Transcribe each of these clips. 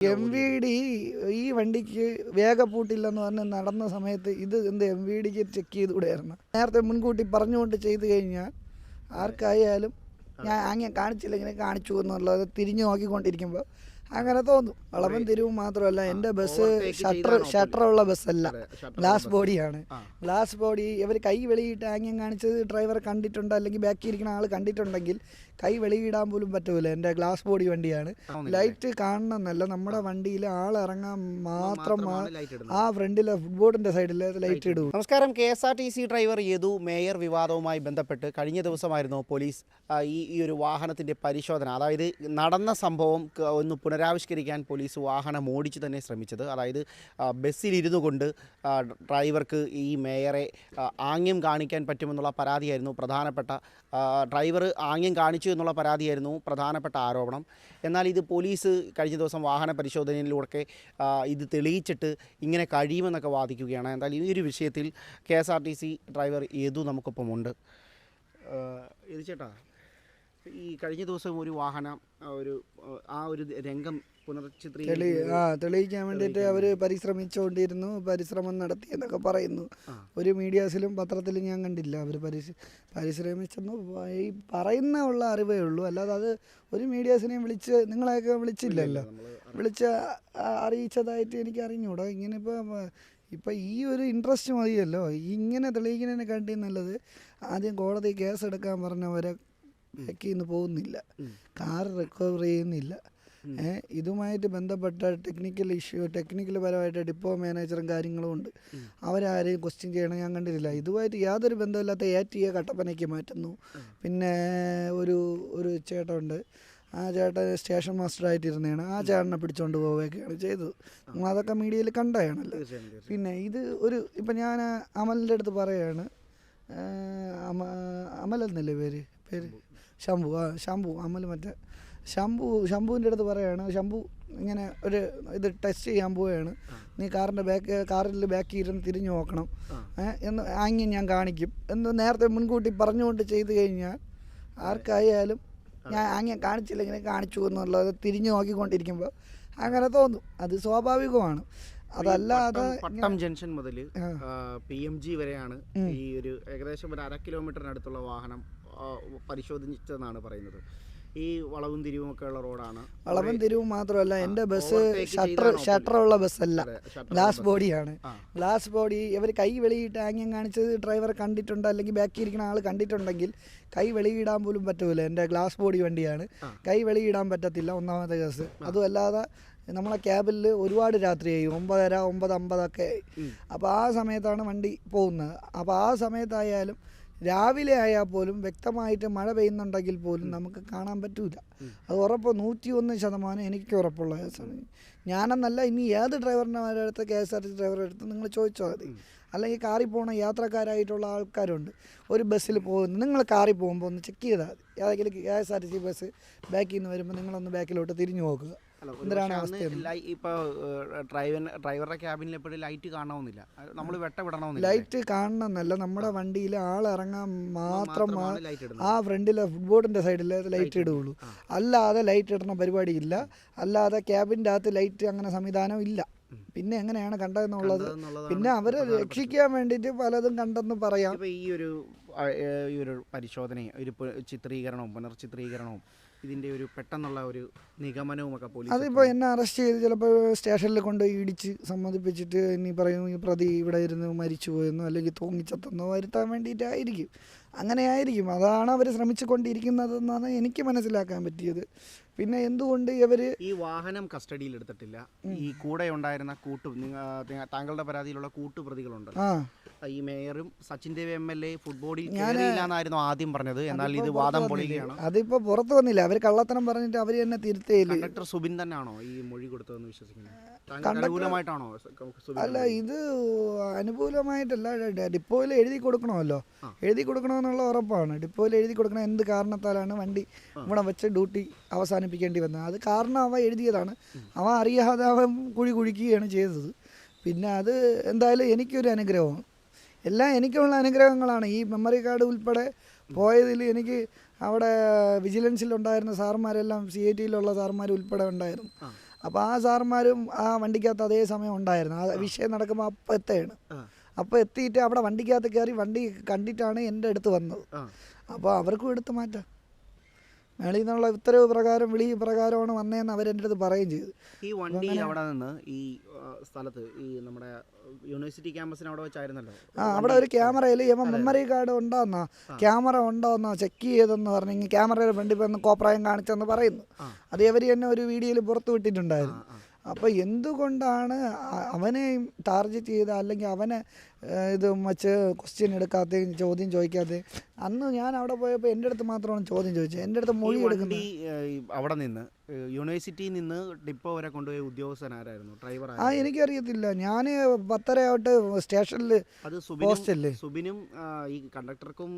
M V D ഈ വണ്ടിക്ക് വേഗപ്പൂട്ടില്ലെന്ന് പറഞ്ഞ് നടന്ന സമയത്ത് ഇത് എന്ത് എം വി ഡിക്ക് ചെക്ക് ചെയ്തുകൂടെയായിരുന്നു. നേരത്തെ മുൻകൂട്ടി പറഞ്ഞുകൊണ്ട് ചെയ്തു കഴിഞ്ഞാൽ ആർക്കായാലും ഞാൻ അങ്ങനെ കാണിച്ചില്ല ഇങ്ങനെ കാണിച്ചു എന്നുള്ളത് തിരിഞ്ഞു നോക്കിക്കൊണ്ടിരിക്കുമ്പോൾ അങ്ങനെ തോന്നും. വളവൻ തിരിവും മാത്രമല്ല എന്റെ ബസ് ഷട്ടർ ഷട്ടറുള്ള ബസ്സല്ല. ഗ്ലാസ് ബോഡിയാണ്. ഗ്ലാസ് ബോഡി ഇവർ കൈ വെളിയിട്ട് ആംഗ്യം കാണിച്ചത് ഡ്രൈവർ കണ്ടിട്ടുണ്ട്? അല്ലെങ്കിൽ ബാക്കി ഇരിക്കുന്ന ആൾ കണ്ടിട്ടുണ്ടെങ്കിൽ കൈ വെളിയിടാൻ പോലും പറ്റൂല. എന്റെ ഗ്ലാസ് ബോഡി വണ്ടിയാണ്. ലൈറ്റ് കാണണമെന്നല്ല നമ്മുടെ വണ്ടിയിൽ ആൾ ഇറങ്ങാൻ മാത്രം മാത്രമാണ് ആ ഫ്രണ്ടിലെ ഫുട്ബോർഡിന്റെ സൈഡിൽ ലൈറ്റ് ഇടും. നമസ്കാരം. K S R T C driver Yadu mayor വിവാദവുമായി ബന്ധപ്പെട്ട് കഴിഞ്ഞ ദിവസമായിരുന്നു പോലീസ് ഈ ഈ ഒരു വാഹനത്തിന്റെ പരിശോധന. അതായത് നടന്ന സംഭവം ഒന്ന് ഒന്ന് പുനരാവിഷ്കരിക്കാൻ പോലീസ് വാഹനം ഓടിച്ച് തന്നെ ശ്രമിച്ചത്. അതായത് ബസ്സിലിരുന്നു കൊണ്ട് ഡ്രൈവർക്ക് ഈ മേയറെ ആംഗ്യം കാണിക്കാൻ പറ്റുമെന്നുള്ള പരാതിയായിരുന്നു പ്രധാനപ്പെട്ട ഡ്രൈവർ ആംഗ്യം കാണിച്ചു എന്നുള്ള പരാതിയായിരുന്നു പ്രധാനപ്പെട്ട ആരോപണം. എന്നാൽ ഇത് പോലീസ് കഴിഞ്ഞ ദിവസം വാഹന പരിശോധനയിലൂടെ ഇത് തെളിയിച്ചിട്ട് ഇങ്ങനെ കഴിയുമെന്നൊക്കെ വാദിക്കുകയാണ്. എന്നാൽ ഈ ഒരു വിഷയത്തിൽ K S R T C driver ഏതു നമുക്കൊപ്പമുണ്ട്? ഇത് ചേട്ടാ ഈ കഴിഞ്ഞ ദിവസം ഒരു വാഹനം ഒരു ആ, ഒരു രംഗം തെളിയിക്കാൻ വേണ്ടിയിട്ട് അവർ പരിശ്രമിച്ചുകൊണ്ടിരുന്നു പരിശ്രമം നടത്തി എന്നൊക്കെ പറയുന്നു. ഒരു മീഡിയാസിലും പത്രത്തിലും ഞാൻ കണ്ടില്ല. അവർ പരിശ പരിശ്രമിച്ചെന്ന് ഈ പറയുന്ന ഉള്ള അറിവേ ഉള്ളൂ. അല്ലാതെ അത് ഒരു മീഡിയാസിനെയും വിളിച്ച് നിങ്ങളെയൊക്കെ വിളിച്ചില്ലല്ലോ. വിളിച്ച് അറിയിച്ചതായിട്ട് എനിക്ക് അറിഞ്ഞൂടാ. ഇങ്ങനെ ഇപ്പോൾ ഇപ്പം ഈ ഒരു ഇൻട്രസ്റ്റ് മതിയല്ലോ. ഇങ്ങനെ തെളിയിക്കുന്നതിനെക്കാട്ടി നല്ലത് ആദ്യം കോടതി കേസ് എടുക്കാൻ പറഞ്ഞവരെ വെക്കിന്ന് പോകുന്നില്ല. ഉം. കാർ റിക്കവർ ചെയ്യുന്നില്ല. ഇതുമായിട്ട് ബന്ധപ്പെട്ട ടെക്നിക്കൽ ഇഷ്യൂ ടെക്നിക്കൽ പരമായിട്ട് ഡിപ്പോ മാനേജറും കാര്യങ്ങളും ഉണ്ട്. അവരാരെയും ക്വസ്റ്റ്യൻ ചെയ്യണം ഞാൻ കണ്ടിട്ടില്ല. ഇതുമായിട്ട് യാതൊരു ബന്ധമില്ലാത്ത എ ടി എ കട്ടപ്പനയ്ക്ക് മാറ്റുന്നു. പിന്നെ ഒരു ഒരു ചേട്ടനുണ്ട്. ആ ചേട്ടൻ സ്റ്റേഷൻ മാസ്റ്റർ ആയിട്ടിരുന്നതാണ്. ആ ചേട്ടനെ പിടിച്ചോണ്ട് പോവുകയൊക്കെയാണ് ചെയ്തത്. നമ്മൾ അതൊക്കെ മീഡിയയിൽ കണ്ടതാണല്ലോ. പിന്നെ ഇത് ഒരു ഇപ്പം ഞാൻ അമലിന്റെ അടുത്ത് പറയാണ്. അമ അമലെന്നല്ലേ പേര്? പേര്? ശംഭു ആ ശംഭു അമൽ മറ്റേ ശംഭു ശംഭുവിന്റെ അടുത്ത് പറയാണ് ശംഭു ഇങ്ങനെ ഒരു ഇത് ടെസ്റ്റ് ചെയ്യാൻ പോവുകയാണ്. നീ കാറിന്റെ ബാക്ക് കാറിൽ ബാക്കി ഇരുന്ന് തിരിഞ്ഞു നോക്കണം. എന്ന് ആംഗ്യം ഞാൻ കാണിക്കും. എന്ന് നേരത്തെ മുൻകൂട്ടി പറഞ്ഞുകൊണ്ട് ചെയ്തു കഴിഞ്ഞാൽ ആർക്കായാലും ഞാൻ ആംഗ്യം കാണിച്ചില്ല ഇങ്ങനെ കാണിച്ചു എന്നുള്ളത് തിരിഞ്ഞു നോക്കിക്കൊണ്ടിരിക്കുമ്പോൾ അങ്ങനെ തോന്നും. അത് സ്വാഭാവികമാണ്. അതല്ലാതെ പട്ടം- ജംഗ്ഷൻ മുതൽ. പി എം ജി വരെയാണ് ഈ ഒരു ഏകദേശം ഒരു അര കിലോമീറ്ററിനടുത്തുള്ള വാഹനം. പരിശോധിച്ചതെന്നാണ് പറയുന്നത്. ഈ വളവും തിരിവും ഒക്കെ ഉള്ള റോഡാണ്. വളവും തിരിവും മാത്രമല്ല എന്റെ ബസ് ഷട്ടർ ഷട്ടർ ഉള്ള ഷട്ടറുള്ള ബസ്സല്ല. ഗ്ലാസ് ബോഡിയാണ്. ഗ്ലാസ് ബോഡി ഇവർ കൈ വെളിയിട്ട് ആംഗ്യം കാണിച്ചത് ഡ്രൈവർ കണ്ടിട്ടുണ്ട്? അല്ലെങ്കിൽ ബാക്കി ഇരിക്കുന്ന ആൾ കണ്ടിട്ടുണ്ടെങ്കിൽ കൈ വെളിയിടാൻ പോലും പറ്റൂല. എന്റെ ഗ്ലാസ് ബോഡി വണ്ടിയാണ്. കൈ വെളിയിടാൻ പറ്റത്തില്ല ഒന്നാമത്തെ കേസ്. അതുമല്ലാതെ നമ്മളെ ക്യാബിൽ ഒരുപാട് രാത്രിയായി ഒമ്പതര ഒമ്പത് അമ്പതൊക്കെ അപ്പോൾ ആ സമയത്താണ് വണ്ടി പോകുന്നത്. അപ്പോൾ ആ സമയത്തായാലും രാവിലെ ആയാൽ പോലും വ്യക്തമായിട്ട് മഴ പെയ്യുന്നുണ്ടെങ്കിൽ പോലും നമുക്ക് കാണാൻ പറ്റൂല. അത് ഉറപ്പ് നൂറ്റി ഒന്ന് ശതമാനം എനിക്ക് ഉറപ്പുള്ള കേസാണ്. ഞാനെന്നല്ല ഇനി ഏത് ഡ്രൈവറിന്റെ അടുത്ത് K S R T C ഡ്രൈവറുടെ അടുത്ത് നിങ്ങൾ ചോദിച്ചാൽ മതി. അല്ലെങ്കിൽ കാറിൽ പോകുന്ന യാത്രക്കാരായിട്ടുള്ള ആൾക്കാരുണ്ട്. ഒരു ബസ്സിൽ പോകുന്നു. നിങ്ങൾ കാറി പോകുമ്പോൾ ഒന്ന് ചെക്ക് ചെയ്താൽ മതി. ഏതെങ്കിലും K S R T C bus ബാക്കിൽ നിന്ന് വരുമ്പോൾ നിങ്ങളൊന്ന് ബാക്കിലോട്ട് തിരിഞ്ഞു നോക്കുക. എന്തിനാണ് ഡ്രൈവർ ഡ്രൈവറുടെ ക്യാബിനിൽ എപ്പോഴും ലൈറ്റ് കാണണമെന്നില്ല. നമ്മൾ ലൈറ്റ് കാണണമെന്നല്ല നമ്മുടെ വണ്ടിയിൽ ആൾ ഇറങ്ങാൻ മാത്രം ആ ഫ്രണ്ടിലെ ഫുട്ബോർഡിന്റെ സൈഡിൽ ലൈറ്റ് ഇടുകയുള്ളൂ. അല്ലാതെ ലൈറ്റ് ഇടുന്ന പരിപാടി ഇല്ല അല്ലാതെ ക്യാബിന്റെ അകത്ത് ലൈറ്റ് അങ്ങനെ സംവിധാനം ഇല്ല. പിന്നെ എങ്ങനെയാണ് കണ്ടതെന്നുള്ളത്? പിന്നെ അവരെ രക്ഷിക്കാൻ വേണ്ടിയിട്ട് പലതും കണ്ടെന്ന് പറയാം. ഈ ഒരു ഈ ഒരു പരിശോധനയും ഒരു ചിത്രീകരണവും പുനർചിത്രീകരണവും ഇതിന്റെ ഒരു പെട്ടെന്നുള്ള ഒരു നിഗമനവും ഒക്കെ പോലീസ് അതിപ്പോൾ എന്നെ അറസ്റ്റ് ചെയ്ത് ചിലപ്പോൾ സ്റ്റേഷനിൽ കൊണ്ട് ഇടിച്ച് സമ്മതിപ്പിച്ചിട്ട് ഇനി പറയും ഈ പ്രതി ഇവിടെ ഇരുന്ന് മരിച്ചു പോയെന്നോ അല്ലെങ്കിൽ തൂങ്ങിച്ചെത്തുന്നോ വരുത്താൻ വേണ്ടിയിട്ടായിരിക്കും. അങ്ങനെ ആയിരിക്കും. അതാണ് അവർ ശ്രമിച്ചുകൊണ്ടിരിക്കുന്നതെന്നാണ് എനിക്ക് മനസ്സിലാക്കാൻ പറ്റിയത്. പിന്നെ എന്തുകൊണ്ട് ഇവർ ഈ വാഹനം കസ്റ്റഡിയിൽ എടുത്തിട്ടില്ല. ഈ കൂടെ ഉണ്ടായിരുന്ന കൂട്ടു താങ്കളുടെ പരാതിയിലുള്ള കൂട്ടുപ്രതികളുണ്ട് ആ. ഈ മേയറും Sachin Dev M L A ഫുട്ബോളിൽ കയറിയില്ലെന്നായിരുന്നു ആദ്യം പറഞ്ഞത്. എന്നാൽ ഇത് വാദം പൊളിയാണ് അതിപ്പോ പുറത്തു വന്നില്ല? അവർ കള്ളത്തനം പറഞ്ഞിട്ട് അവർ തന്നെ തിരുത്തേയില്ല? കണ്ടക്ടർ സുബിൻ തന്നെയാണോ ഈ മൊഴി കൊടുത്തതെന്ന് വിശ്വസിക്കുന്നത്? അനുകൂലമായിട്ടാണോ അല്ല ഇത് അനുകൂലമായിട്ടല്ല ഡിപ്പോയിൽ എഴുതി കൊടുക്കണമല്ലോ. എഴുതി കൊടുക്കണമെന്നുള്ള ഉറപ്പാണ്. ഡിപ്പോയിൽ എഴുതി കൊടുക്കണം എന്ത് കാരണത്താലാണ് വണ്ടി ഇവിടെ വെച്ച് ഡ്യൂട്ടി അവസാനിപ്പിക്കേണ്ടി വന്നത്? അത് കാരണം അവ എഴുതിയതാണ്. അവ അറിയാതെ അവൻ കുഴി കുഴിക്കുകയാണ് ചെയ്തത്. പിന്നെ അത് എന്തായാലും എനിക്കൊരു അനുഗ്രഹമാണ്. എല്ലാം എനിക്കുള്ള അനുഗ്രഹങ്ങളാണ്. ഈ മെമ്മറി കാർഡ് ഉൾപ്പെടെ പോയതിൽ എനിക്ക് അവിടെ വിജിലൻസിൽ ഉണ്ടായിരുന്ന സാർമാരെല്ലാം സി ഐ ടിയിലുള്ള സാർമാർ ഉൾപ്പെടെ ഉണ്ടായിരുന്നു. അപ്പോൾ ആ സാർമാരും ആ വണ്ടിക്കകത്ത് അതേ സമയം ഉണ്ടായിരുന്നു. ആ വിഷയം നടക്കുമ്പോൾ അപ്പം എത്തുകയാണ്. അപ്പോൾ എത്തിയിട്ട് അവിടെ വണ്ടിക്കകത്ത് കയറി വണ്ടി കണ്ടിട്ടാണ് എന്റെ അടുത്ത് വന്നത്. അപ്പോൾ അവർക്കും എടുത്ത് മാറ്റാം. മേളിൽ നിന്നുള്ള ഉത്തരവ് പ്രകാരം വിളി പ്രകാരമാണ് വന്നതെന്ന് അവരെന്റെ അടുത്ത് പറയുകയും ചെയ്തു. ഈ വണ്ടി അവിടെ നിന്ന് ഈ സ്ഥലത്ത് ഈ നമ്മുടെ യൂണിവേഴ്സിറ്റി ക്യാമ്പസിന് അവിടെ വെച്ചായിരുന്നല്ലോ? ആ അവിടെ ഒരു ക്യാമറയിൽ ഇവൻ മെമ്മറി കാർഡ് ഉണ്ടോന്നാ? ക്യാമറ ഉണ്ടോന്നോ ചെക്ക് ചെയ്തെന്ന് പറഞ്ഞു ക്യാമറയുടെ ഫ്രണ്ടിൽ വന്ന് കോപ്രായം കാണിച്ചെന്ന് പറയുന്നു. അത് ഇവർ തന്നെ ഒരു വീഡിയോയിൽ പുറത്തു വിട്ടിട്ടുണ്ടായിരുന്നു. അപ്പോൾ എന്തുകൊണ്ടാണ് അവനെ ടാർഗറ്റ് ചെയ്ത അല്ലെങ്കിൽ അവനെ ഇത് വച്ച് ക്വസ്റ്റ്യൻ എടുക്കാത്തയും ചോദ്യം ചോദിക്കാത്തയും അന്ന് ഞാൻ അവിടെ പോയപ്പോൾ എന്റെ അടുത്ത് മാത്രമാണ് ചോദ്യം ചോദിച്ചത്. എന്റെ അടുത്ത് മൊഴി എടുക്കുന്നത്. അവിടെ നിന്ന് യൂണിവേഴ്സിറ്റിയിൽ നിന്ന് ഡിപ്പോ വരെ കൊണ്ടുപോയ ഉദ്യോഗസ്ഥൻ ആരായിരുന്നു? ഡ്രൈവർ ആ എനിക്കറിയത്തില്ല. ഞാൻ പത്തര തൊട്ട് സ്റ്റേഷനിൽ അത് സുബിനും സുബിനും ഈ കണ്ടക്ടർക്കും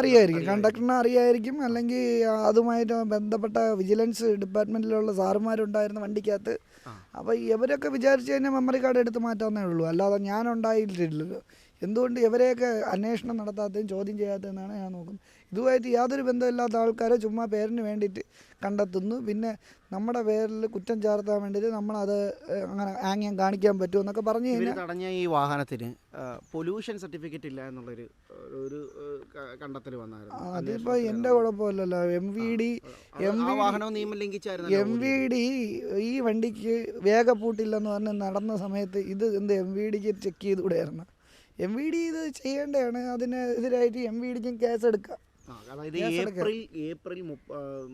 അറിയായിരിക്കും. കണ്ടക്ടറിനെ അറിയായിരിക്കും. അല്ലെങ്കിൽ അതുമായിട്ട് ബന്ധപ്പെട്ട വിജിലൻസ് ഡിപ്പാർട്ട്മെന്റിലുള്ള സാറുമാരുണ്ടായിരുന്ന വണ്ടിക്കകത്ത്. അപ്പോൾ ഇവരൊക്കെ വിചാരിച്ചു കഴിഞ്ഞാൽ മെമ്മറി കാർഡ് എടുത്ത് മാറ്റാവുന്നേ ഉള്ളൂ. അല്ലാതെ ഞാൻ ഉണ്ടായിട്ടില്ലല്ലോ എന്തുകൊണ്ട് ഇവരെയൊക്കെ അന്വേഷണം നടത്താത്തതും ചോദ്യം ചെയ്യാത്തതെന്നാണ് ഞാൻ നോക്കുന്നത്. ഇതുമായിട്ട് യാതൊരു ബന്ധമില്ലാത്ത ആൾക്കാരെ ചുമ്മാ പേരിന് വേണ്ടിയിട്ട് കണ്ടെത്തുന്നു. പിന്നെ നമ്മുടെ പേരിൽ കുറ്റം ചേർത്താൻ വേണ്ടിയിട്ട് നമ്മളത് അങ്ങനെ ആംഗ്യം കാണിക്കാൻ പറ്റുമെന്നൊക്കെ പറഞ്ഞു ഇവർ കഴിഞ്ഞാൽ തടഞ്ഞ ഈ വാഹനത്തിന് പൊല്യൂഷൻ സർട്ടിഫിക്കറ്റ് ഇല്ല എന്നുള്ളൊരു ഒരു കണ്ടെത്തൽ വന്നായിരുന്നു. അതിപ്പോൾ എന്റെ കുഴപ്പമില്ലല്ലോ. M V D M V വാഹനവും നിയമം ലംഘിച്ചായിരുന്നു എം വി ഡി ഈ വണ്ടിക്ക് വേഗപ്പൂട്ടില്ലെന്ന് പറഞ്ഞ് നടന്ന സമയത്ത് ഇത് എന്ത് എം വി ഡിക്ക് ചെക്ക് ചെയ്തുകൂടെയായിരുന്നു. എം വി ഡി ഇത് ചെയ്യേണ്ടതാണ്. അതിനെതിരായിട്ട് എം വി ഡിക്കും കേസ് എടുക്കാം. അതായത്. ഏപ്രിൽ ഏപ്രിൽ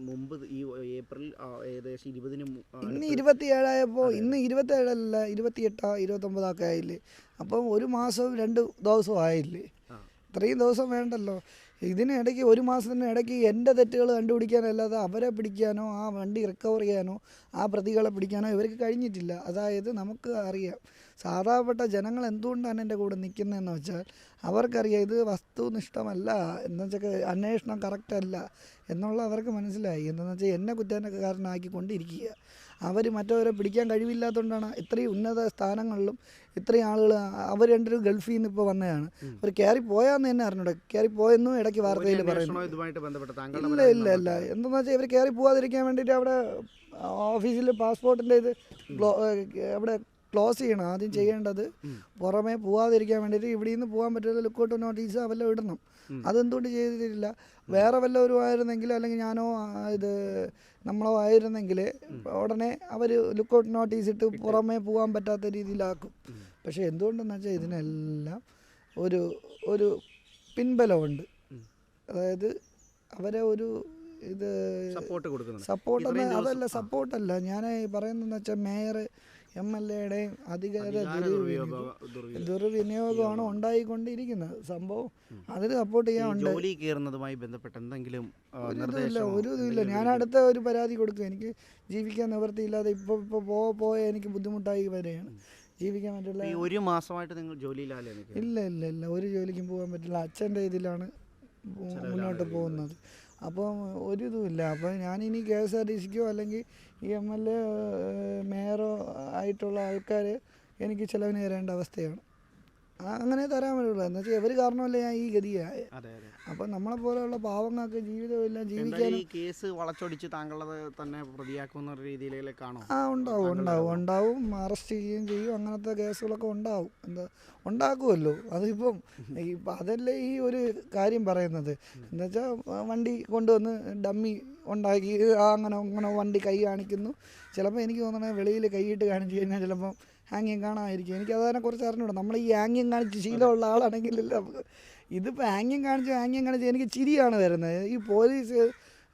മുമ്പ് ഈ ഏപ്രിൽ ഏകദേശം ഇരുപതിന് ഇന്ന് ഇരുപത്തി ഇരുപത്തിയേഴായപ്പോൾ ഇന്ന് ഇരുപത്തേഴല്ല ഇരുപത്തിയെട്ടാ ഇരുപത്തൊമ്പതൊക്കെ ആയില്ലേ അപ്പം ഒരു മാസവും രണ്ട് ദിവസവും ആയില്ലേ. ഇത്രയും ദിവസം വേണ്ടല്ലോ ഇതിനിടയ്ക്ക് ഒരു മാസത്തിന് ഇടയ്ക്ക് എന്റെ തെറ്റുകൾ കണ്ടുപിടിക്കാനല്ലാതെ അവരെ പിടിക്കാനോ ആ വണ്ടി റിക്കവർ ചെയ്യാനോ ആ പ്രതികളെ പിടിക്കാനോ ഇവർക്ക് കഴിഞ്ഞിട്ടില്ല. അതായത് നമുക്ക് അറിയാം സാധാരണപ്പെട്ട ജനങ്ങൾ എന്തുകൊണ്ടാണ് എന്റെ കൂടെ നിൽക്കുന്നതെന്ന് വെച്ചാൽ അവർക്കറിയാം ഇത് വസ്തുനിഷ്ഠമല്ല എന്ന് വെച്ചാൽ അന്വേഷണം കറക്റ്റല്ല എന്നുള്ള അവർക്ക് മനസ്സിലായി. എന്താണെന്ന് വെച്ചാൽ എന്നെ കുറ്റക്കാരനാക്കിക്കൊണ്ടിരിക്കുക അവർ മറ്റവരെ പിടിക്കാൻ കഴിവില്ലാത്തതുകൊണ്ടാണ് ഇത്രയും ഉന്നത സ്ഥാനങ്ങളിലും ഇത്രയും ആളുകൾ അവർ രണ്ടുപേരും ഗൾഫിൽ നിന്ന് ഇപ്പോൾ വന്നതാണ്. അവർ കയറി പോയാന്ന് തന്നെ അറിഞ്ഞൂടെ. കയറി പോയെന്നും ഇടയ്ക്ക് വാർത്തയിൽ പറയുന്നു. ഇല്ല ഇല്ല ഇല്ല. എന്തെന്ന് വെച്ചാൽ ഇവർ കയറി പോകാതിരിക്കാൻ വേണ്ടിയിട്ട് അവിടെ ഓഫീസിൽ പാസ്പോർട്ടിന്റെ ഇത് അവിടെ ക്ലോസ് ചെയ്യണം. ആദ്യം ചെയ്യേണ്ടത് പുറമേ പോവാതിരിക്കാൻ വേണ്ടിയിട്ട് ഇവിടെ നിന്ന് പോകാൻ പറ്റുന്ന ലുക്കൗട്ട് നോട്ടീസ് വല്ലതും ഇടണം. അതെന്തുകൊണ്ട് ചെയ്തിട്ടില്ല? വേറെ വല്ലവരും ആയിരുന്നെങ്കിൽ അല്ലെങ്കിൽ ഞാനോ ഇത് നമ്മളോ ആയിരുന്നെങ്കിൽ ഉടനെ അവർ ലുക്കൗട്ട് നോട്ടീസ് ഇട്ട് പുറമേ പോകാൻ പറ്റാത്ത രീതിയിലാക്കും. പക്ഷേ എന്തുകൊണ്ടെന്ന് വെച്ചാൽ ഇതിനെല്ലാം ഒരു ഒരു പിൻബലമുണ്ട്. അതായത് അവരെ ഒരു ഇത് സപ്പോർട്ട് കൊടുക്കുന്നുണ്ട്. സപ്പോർട്ട് അതല്ല സപ്പോർട്ടല്ല. ഞാൻ പറയുന്നതെന്ന് വെച്ചാൽ മേയർ എം എൽ എയുടെയും അധികാര അധികാര ദുർവിനിയോഗം ദുർവിനിയോഗ- ദുർവിനിയോഗമാണ് ഉണ്ടായിക്കൊണ്ടിരിക്കുന്നത്. സംഭവം അതിൽ സപ്പോർട്ട് ചെയ്യാൻ ചെയ്യാനുണ്ട് ജോലി കയറുന്നതുമായി ബന്ധപ്പെട്ട് എന്തെങ്കിലും ഒരു എന്തെങ്കിലും ഞാൻ അടുത്ത ഒരു പരാതി കൊടുക്കും. എനിക്ക് ജീവിക്കാൻ നിവൃത്തിയില്ലാതെ ഇപ്പോൾ ഇപ്പോൾ പോ പോയ എനിക്ക് ബുദ്ധിമുട്ടായി വരെയാണ് ജീവിക്കാൻ പറ്റില്ല. ഒരു മാസമായിട്ട് നിങ്ങൾ ജോലിയിലല്ല ഇല്ല ഇല്ല ഇല്ല. ഒരു ജോലിക്കും പോകാൻ പറ്റില്ല. അച്ഛന്റെ ഇതിലാണ് മുന്നോട്ട് പോകുന്നത്. അപ്പം ഒരു ഇതുമില്ല അപ്പം ഞാനിനി കെ എസ് ആർ ടി സിക്കോ അല്ലെങ്കിൽ ഈ എം എൽ എ മേയറോ ആയിട്ടുള്ള ആൾക്കാർ എനിക്ക് ചിലവിന് തരേണ്ട അവസ്ഥയാണ്. അങ്ങനെ തരാൻ പറ്റുള്ളൂ. എന്ന് വെച്ചാൽ ഇവർ കാരണമല്ലേ ഞാൻ ഈ ഗതിയായ അപ്പൊ നമ്മളെ പോലെയുള്ള പാവങ്ങൾക്ക് ജീവിതമെല്ലാം ജീവിക്കാൻ ഈ കേസ് വളച്ചൊടിച്ച് താങ്കളത് തന്നെ പ്രതിയാക്കുന്ന രീതിയിലേക്കാണോ ആ ഉണ്ടാവും ഉണ്ടാവും ഉണ്ടാവും. അറസ്റ്റ് ചെയ്യുകയും ചെയ്യും. അങ്ങനത്തെ കേസുകളൊക്കെ ഉണ്ടാവും. എന്താ ഉണ്ടാക്കുമല്ലോ അതിപ്പം ഇപ്പം അതല്ലേ ഈ ഒരു കാര്യം പറയുന്നത്. എന്താ വെച്ചാൽ വണ്ടി കൊണ്ടുവന്ന് ഡമ്മി ഉണ്ടാക്കി ആ അങ്ങനെ അങ്ങനെ വണ്ടി കൈ കാണിക്കുന്നു. ചിലപ്പോൾ എനിക്ക് തോന്നണേ വെളിയിൽ കൈയിട്ട് കാണിച്ചു കഴിഞ്ഞാൽ ചിലപ്പം ആംഗ്യം കാണാമായിരിക്കും എനിക്ക് അതിനെക്കുറിച്ച് അറിഞ്ഞൂടാ. നമ്മൾ ഈ ഹാങ്ങിങ് കാണിച്ച് ശീലമുള്ള ആളാണെങ്കിലല്ല നമുക്ക് ഇതിപ്പോൾ ഹാങ്ങിങ് കാണിച്ച് ഹാങ്ങിങ് കാണിച്ച് എനിക്ക് ചിരിയാണ് വരുന്നത്. ഈ പോലീസ്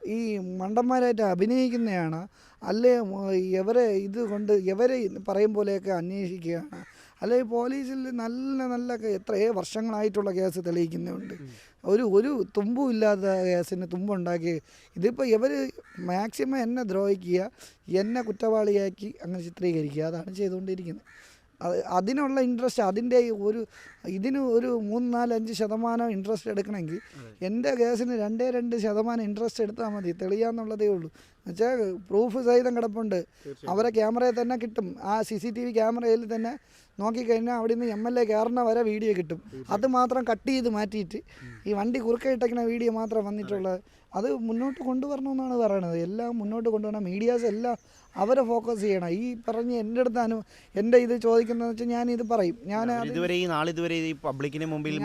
ഈ മണ്ടന്മാരായിട്ട് അഭിനയിക്കുന്നതാണ് അല്ലേ ഇവരെ ഇത് കൊണ്ട് ഇവരെ പറയും പോലെയൊക്കെ അന്വേഷിക്കുകയാണ്. അല്ലെ പോലീസിൽ നല്ല നല്ല എത്രയേ വർഷങ്ങളായിട്ടുള്ള കേസ് തെളിയിക്കുന്നുണ്ട്. ഒരു ഒരു തുമ്പും ഇല്ലാത്ത കേസിന് തുമ്പുണ്ടാക്കി ഇതിപ്പോൾ ഇവർ മാക്സിമം എന്നെ ദ്രോഹിക്കുക എന്നെ കുറ്റവാളിയാക്കി അങ്ങനെ ചിത്രീകരിക്കുക അതാണ് ചെയ്തുകൊണ്ടിരിക്കുന്നത്. അത് അതിനുള്ള ഇൻട്രസ്റ്റ് അതിന്റെ ഒരു ഇതിന് ഒരു മൂന്ന് നാല് അഞ്ച് ശതമാനം ഇൻട്രസ്റ്റ് എടുക്കണമെങ്കിൽ എന്റെ കേസിന് രണ്ടേ രണ്ട് ശതമാനം ഇൻട്രസ്റ്റ് എടുത്താൽ മതി തെളിയാന്നുള്ളതേ ഉള്ളൂ. എന്നുവെച്ചാൽ പ്രൂഫ് സഹിതം കിടപ്പുണ്ട്. അവരെ ക്യാമറയിൽ തന്നെ കിട്ടും. ആ സി സി ടി വി ക്യാമറയിൽ തന്നെ നോക്കിക്കഴിഞ്ഞാൽ അവിടെ നിന്ന് എം എൽ എ കയറുന്ന വരെ വീഡിയോ കിട്ടും. അത് മാത്രം കട്ട് ചെയ്ത് മാറ്റിയിട്ട് ഈ വണ്ടി കുറുക്കെ ഇട്ടേക്കുന്ന വീഡിയോ മാത്രം വന്നിട്ടുള്ളത് അത്. മുന്നോട്ട് കൊണ്ടുവരണമെന്നാണ് പറയണത്. എല്ലാം മുന്നോട്ട് കൊണ്ടുവരണം. മീഡിയാസ് എല്ലാം അവരെ ഫോക്കസ് ചെയ്യണം. ഈ പറഞ്ഞ് എന്റെ അടുത്ത് അനു എന്റെ ഇത് ചോദിക്കുന്നതെന്ന് വെച്ചാൽ ഞാൻ ഇത് പറയും. ഞാൻ ഇതുവരെ ഈ നാളിതുവരെ ഈ പബ്ലിക്കിന് മുമ്പിൽ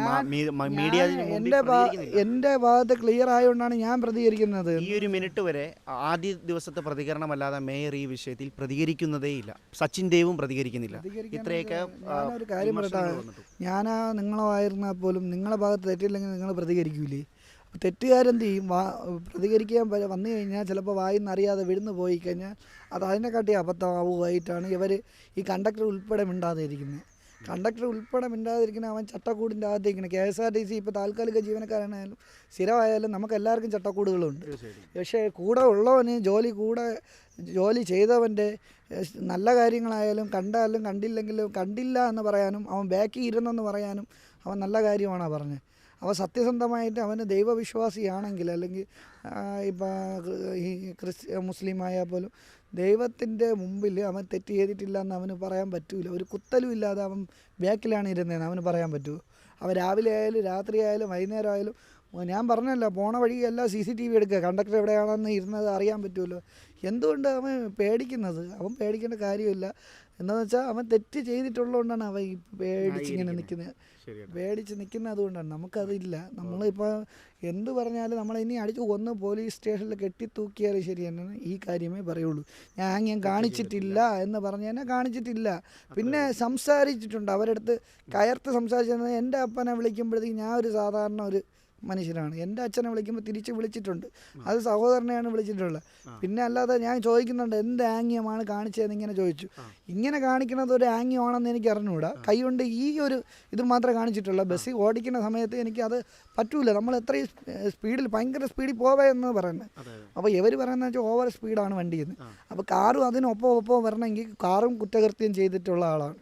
മീഡിയ എന്റെ എന്റെ ഭാഗത്ത് ക്ലിയർ ആയതുകൊണ്ടാണ് ഞാൻ പ്രതികരിക്കുന്നത്. ഈ ഒരു മിനിറ്റ് വരെ ആദ്യ ദിവസത്തെ പ്രതികരണമല്ലാതെ മേയർ ഈ വിഷയത്തിൽ പ്രതികരിക്കുന്നതേ ഇല്ല സച്ചിൻ ദേവും പ്രതികരിക്കുന്നില്ല. ഇത്രയൊക്കെ ഞാൻ നിങ്ങളായിരുന്നാൽ കാര്യം പറയട്ടെ. പോലും നിങ്ങളെ ഭാഗത്ത് തെറ്റില്ലെങ്കിൽ നിങ്ങൾ പ്രതികരിക്കൂലേ? തെറ്റുകാരെന്ത് ചെയ്യും? വാ പ്രതികരിക്കാൻ വന്നു കഴിഞ്ഞാൽ ചിലപ്പോൾ വായിന്ന് അറിയാതെ വിഴുന്ന് പോയി കഴിഞ്ഞാൽ അത് അതിനെക്കാട്ടി അബദ്ധമാവുമായിട്ടാണ് ഇവർ ഈ കണ്ടക്ടർ ഉൾപ്പെടെ മിണ്ടാതെ ഇരിക്കുന്നത് കണ്ടക്ടർ ഉൾപ്പെടെ മിണ്ടാതിരിക്കുന്ന അവൻ ചട്ടക്കൂടിന്റെ അകത്തേക്കാണ്. K S R T C ഇപ്പോൾ താൽക്കാലിക ജീവനക്കാരനായാലും സ്ഥിരമായാലും നമുക്ക് എല്ലാവർക്കും ചട്ടക്കൂടുകളുണ്ട്. പക്ഷേ കൂടെ ഉള്ളവന് ജോലി കൂടെ ജോലി ചെയ്തവന്റെ നല്ല കാര്യങ്ങളായാലും കണ്ടാലും കണ്ടില്ലെങ്കിലും കണ്ടില്ല എന്ന് പറയാനും അവൻ ബാക്കി ഇരുന്നെന്ന് പറയാനും അവൻ നല്ല കാര്യമാണ് പറഞ്ഞത്? അവൻ സത്യസന്ധമായിട്ട് അവന് ദൈവവിശ്വാസിയാണെങ്കിൽ അല്ലെങ്കിൽ ഇപ്പം ഈ ക്രിസ്ത്യ മുസ്ലിം ആയാൽ പോലും ദൈവത്തിന്റെ മുമ്പിൽ അവൻ തെറ്റ് ചെയ്തിട്ടില്ല എന്ന് അവന് പറയാൻ പറ്റൂല. ഒരു കുത്തലും ഇല്ലാതെ അവൻ ബാക്കിലാണ് ഇരുന്നതെന്ന് അവന് പറയാൻ പറ്റുമോ അവൻ രാവിലെ ആയാലും രാത്രി ആയാലും വൈകുന്നേരം ആയാലും ഞാൻ പറഞ്ഞല്ലോ പോണ വഴി എല്ലാം സി സി ടി വി എടുക്കുക. കണ്ടക്ടർ എവിടെയാണെന്ന് ഇരുന്നത് അറിയാൻ പറ്റുമല്ലോ. എന്തുകൊണ്ട് അവൻ പേടിക്കുന്നത്? അവൻ പേടിക്കേണ്ട കാര്യമില്ല. എന്താണെന്ന് വെച്ചാൽ അവൻ തെറ്റ് ചെയ്തിട്ടുള്ളതുകൊണ്ടാണ് അവൻ ഈ പേടിച്ചിങ്ങനെ നിൽക്കുന്നത് ശരിയാണ് പേടിച്ച് നിൽക്കുന്നത് അതുകൊണ്ടാണ്. നമുക്കതില്ല. നമ്മളിപ്പോൾ എന്ത് പറഞ്ഞാലും നമ്മൾ ഇനി അടിച്ചു ഒന്ന് പോലീസ് സ്റ്റേഷനിൽ കെട്ടിത്തൂക്കിയാലും ശരി തന്നെ ഈ കാര്യമേ പറയുള്ളൂ. ഞാൻ ഞാൻ കാണിച്ചിട്ടില്ല എന്ന് പറഞ്ഞു തന്നെ കാണിച്ചിട്ടില്ല. പിന്നെ സംസാരിച്ചിട്ടുണ്ട്. അവരടുത്ത് കയർത്ത് സംസാരിച്ചത് എന്റെ അപ്പനെ വിളിക്കുമ്പോഴത്തേക്ക് ഞാൻ ഒരു സാധാരണ ഒരു മനുഷ്യനാണ് എന്റെ അച്ഛനെ വിളിക്കുമ്പോൾ തിരിച്ച് വിളിച്ചിട്ടുണ്ട്. അത് സഹോദരനെയാണ് വിളിച്ചിട്ടുള്ളത്. പിന്നെ അല്ലാതെ ഞാൻ ചോദിക്കുന്നുണ്ട് എന്ത് ആംഗ്യമാണ് കാണിച്ചതെന്ന് ഇങ്ങനെ ചോദിച്ചു. ഇങ്ങനെ കാണിക്കുന്നത് ഒരു ആംഗ്യമാണെന്ന് എനിക്ക് അറിഞ്ഞുകൂടാ കൈകൊണ്ട് ഈ ഒരു ഇത് മാത്രമേ കാണിച്ചിട്ടുള്ളൂ. ബസ്സിൽ ഓടിക്കുന്ന സമയത്ത് എനിക്ക് അത് പറ്റൂല. നമ്മൾ എത്രയും സ്പീഡിൽ ഭയങ്കര സ്പീഡിൽ പോവേ എന്ന് പറയുന്നത് അപ്പോൾ ഇവർ പറയുന്നത് വെച്ചാൽ ഓവർ സ്പീഡാണ് വണ്ടിയെന്ന് അപ്പോൾ കാറും അതിനൊപ്പം ഒപ്പം വരണമെങ്കിൽ കാറും കുറ്റകൃത്യം ചെയ്തിട്ടുള്ള ആളാണ്.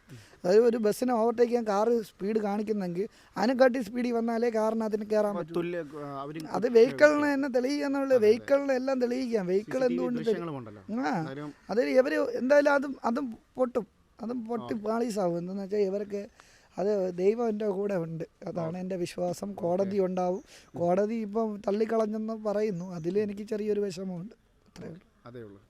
അതായത് ഒരു ബസ്സിനെ ഓവർടേക്ക് ചെയ്യാൻ കാറ് സ്പീഡ് കാണിക്കുന്നെങ്കിൽ അതിനെക്കാട്ടി സ്പീഡിൽ വന്നാലേ കാറിന് അതിന് കയറാൻ പറ്റൂ. അത് വെഹിക്കിളിനെ തന്നെ തെളിയിക്കാന്നുള്ള വെഹിക്കിളിനെ എല്ലാം തെളിയിക്കാം വെഹിക്കിൾ എന്തുകൊണ്ട് ആ അത് ഇവർ എന്തായാലും അതും അതും പൊട്ടും. അതും പൊട്ടി പാളീസാവും എന്താണെന്ന് വെച്ചാൽ ഇവർക്ക് അത് ദൈവം എന്റെ കൂടെ ഉണ്ട്. അതാണ് എന്റെ വിശ്വാസം. കോടതി ഉണ്ടാവും. കോടതി ഇപ്പം തള്ളിക്കളഞ്ഞെന്ന് പറയുന്നു. അതിൽ എനിക്ക് ചെറിയൊരു വിഷമമുണ്ട്. അത്രേ ഉള്ളൂ. അതേ ഉള്ളൂ.